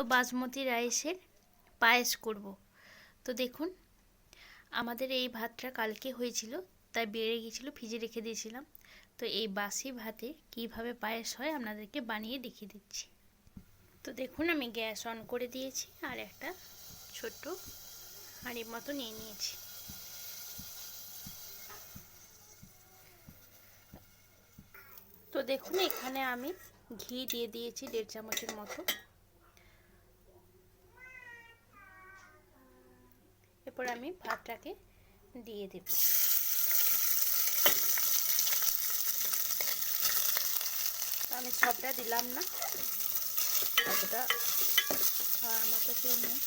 তো বাসমতি রাইসের পায়েস করব। তো দেখুন, আমাদের এই ভাতটা কালকে হয়েছিল, তাই বেড়ে গিয়েছিল, ফ্রিজে রেখে দিয়েছিলাম। তো এই বাসি ভাতে কীভাবে পায়েস হয় আপনাদেরকে বানিয়ে দেখিয়ে দিচ্ছি। তো দেখুন, আমি গ্যাস অন করে দিয়েছি, আর একটা ছোট্ট হাঁড়ির মতো নিয়ে নিয়েছি। তো দেখুন, এখানে আমি ঘি দিয়ে দিয়েছি দেড় চামচের মতো। আমি ভাতটাকে দিয়ে দেব। আমি সবটা দিলাম না। অতটা খাওয়ার মতো কেউ নেই।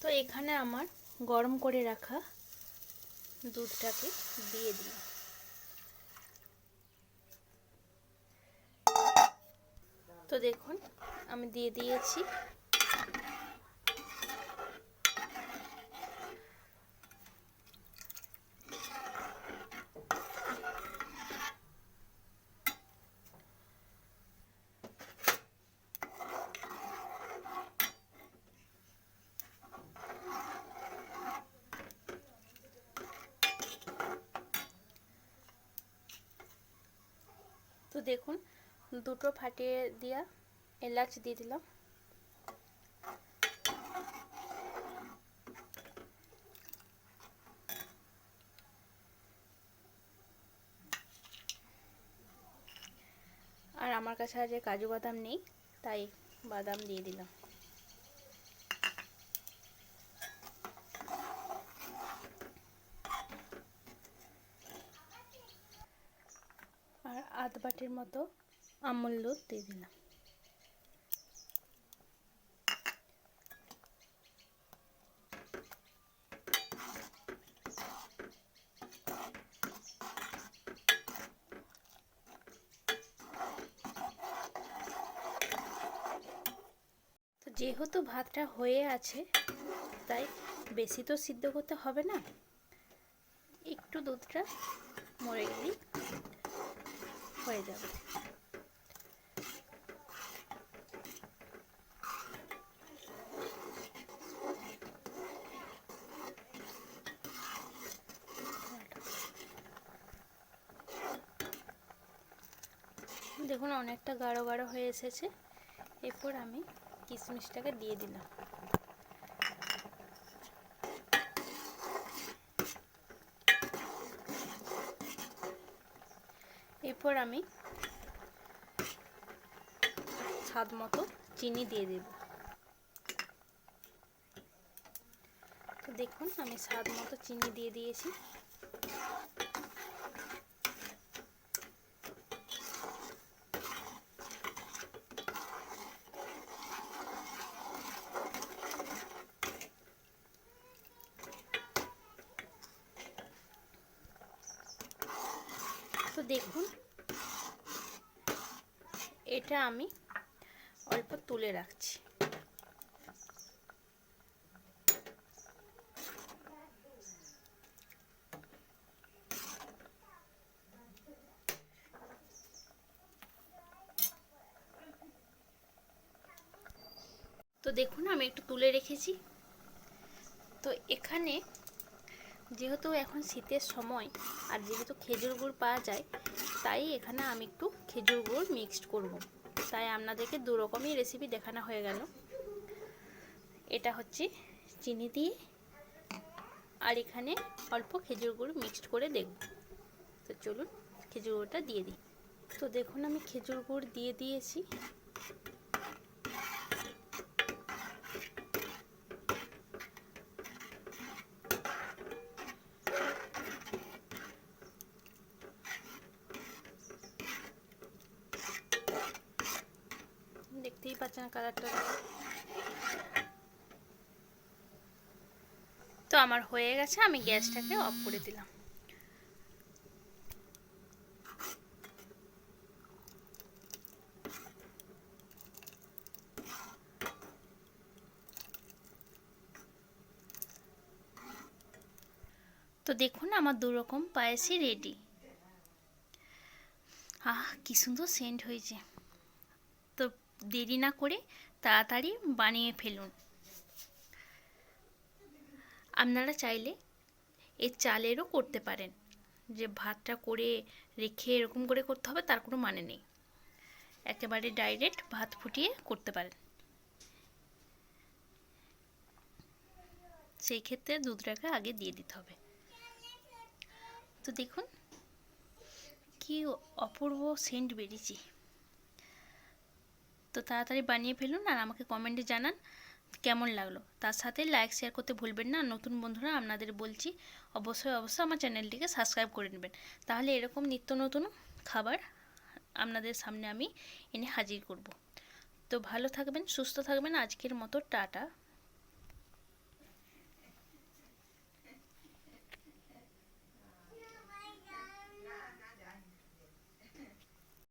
তো এখানে আমার গরম করে রাখা দুধটাকে দিয়ে দিলাম। তো দেখুন আমি দিয়ে দিয়েছি। তো দেখুন দুটো ফাটিয়ে দিয়া এলাচ দিয়ে দিলাম। আর আমার কাছে আজ কাজু বাদাম নেই, তাই বাদাম দিয়ে দিলাম। আর আধ বাটির মতো আমুল দুধ দিয়ে দিলাম যেহেতু ভাতটা হয়ে আছে, তাই বেশি তো সিদ্ধ করতে হবে না। একটু দুধটা মরে গেলেই হয়ে যাবে। দেখুন, অনেকটা গাঢ় গাঢ় হয়ে এসেছে। এরপর আমি কিশমিশটাকে দিয়ে দিলাম। এরপর আমি স্বাদ মতো চিনি দিয়ে দেব। দেখুন, আমি স্বাদ মতো চিনি দিয়ে দিয়েছি। দেখুন। এটা আমি অল্প তুলে রাখছি। তো দেখুন আমি একটু তুলে রেখেছি। তো এখানে যেহেতু এখন শীতের সময় আর যেহেতু খেজুর গুড় পাওয়া যায়, তাই এখানে আমি একটু খেজুর গুড় মিক্সড করব। তাই আপনাদেরকে দু রকমই রেসিপি দেখানো হয়ে গেল। এটা হচ্ছে চিনি দিয়ে আর এখানে অল্প খেজুর গুড় মিক্সড করে দেখব। তো চলুন খেজুর গুড়টা দিয়ে দিই। তো দেখুন আমি খেজুর গুড় দিয়ে দিয়েছি। দেখতেই পাচ্ছেন কালারটা তো আমার হয়ে গেছে, আমি গ্যাসটাকে অফ করে দিলাম। তো দেখুন, আমার দু রকম পায়েসই রেডি আহ, কি সুন্দর সেন্ট হয়েছে। দেরি না করে তাড়াতাড়ি বানিয়ে ফেলুন। আপনারা চাইলে এর চালেরও করতে পারেন। যে ভাতটা করে রেখে এরকম করে করতে হবে, তার কোনো মানে নেই। একেবারে ডাইরেক্ট ভাত ফুটিয়ে করতে পারেন। সেই ক্ষেত্রে দুধটাকে আগে দিয়ে দিতে হবে। তো দেখুন, কি অপূর্ব সেন্ট বেরিয়েছে। তো তাড়াতাড়ি বানিয়ে ফেলুন আর আমাকে কমেন্টে জানান কেমন লাগল। তার সাথে লাইক শেয়ার করতে ভুলবেন না। নতুন বন্ধুরা আপনাদের বলছি, অবশ্যই অবশ্যই আমার চ্যানেলটিকে সাবস্ক্রাইব করে নেবেন। তাহলে এরকম নিত্য নতুন খাবার আপনাদের সামনে আমি এনে হাজির করব। তো ভালো থাকবেন, সুস্থ থাকবেন। আজকের মতো টাটা।